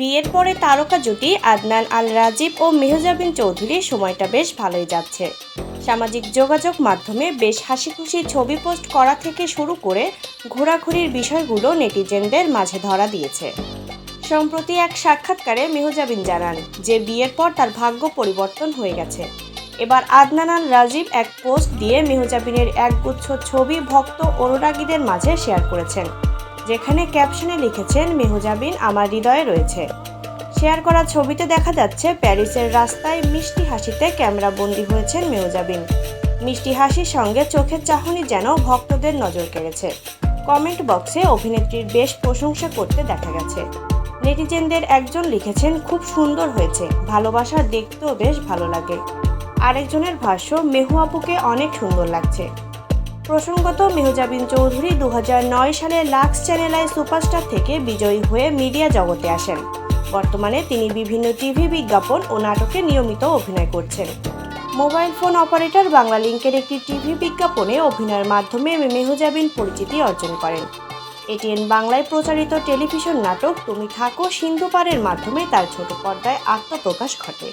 বিয়ের পরে তারকা জুটি আদনান আল রাজীব ও মেহজাবিন চৌধুরীর সময়টা বেশ ভালোই যাচ্ছে। সামাজিক যোগাযোগ মাধ্যমে বেশ হাসি খুশি ছবি পোস্ট করা থেকে শুরু করে ঘোরাঘুরির বিষয়গুলো নেটিজেনদের মাঝে ধরা দিয়েছে। সম্প্রতি এক সাক্ষাৎকারে মেহজাবিন জানান যে বিয়ের পর তার ভাগ্য পরিবর্তন হয়ে গেছে। এবার আদনান আল রাজীব এক পোস্ট দিয়ে মেহজাবিনের একগুচ্ছ ছবি ভক্ত অনুরাগীদের মাঝে শেয়ার করেছেন। যেখানে ক্যাপশনে লিখেছেন মেহজাবিন আমার হৃদয়ে রয়েছে। শেয়ার করা ছবিতে দেখা যাচ্ছে, প্যারিসের রাস্তায় মিষ্টি হাসিতে ক্যামেরা বন্দী হয়েছেন মেহজাবিন মিষ্টি হাসির সঙ্গে চোখের চাহনি যেন ভক্তদের নজর কেড়েছে। কমেন্ট বক্সে অভিনেত্রীর বেশ প্রশংসা করতে দেখা গেছে। নেটিজেনদের একজন লিখেছেন, খুব সুন্দর হয়েছে, ভালোবাসা দেখতেও বেশ ভালো লাগে। আরেকজনের ভাষ্য, মেহু আপুকে অনেক সুন্দর লাগছে। প্রসঙ্গত মেহজাবিন চৌধুরী দু হাজার নয় সালে লাক্স চ্যানেল আই সুপারস্টার থেকে বিজয়ী হয়ে মিডিয়া জগতে আসেন। বর্তমানে তিনি বিভিন্ন টিভি বিজ্ঞাপন ও নাটকে নিয়মিত অভিনয় করছেন। মোবাইল ফোন অপারেটর বাংলা লিঙ্কের একটি টিভি বিজ্ঞাপনে অভিনয়ের মাধ্যমে মেহজাবিন পরিচিতি অর্জন করেন। এটিএন বাংলায় প্রচারিত টেলিভিশন নাটক তুমি থাকো সিন্ধুপাড়ের মাধ্যমে তার ছোট পর্দায় আত্মপ্রকাশ ঘটে।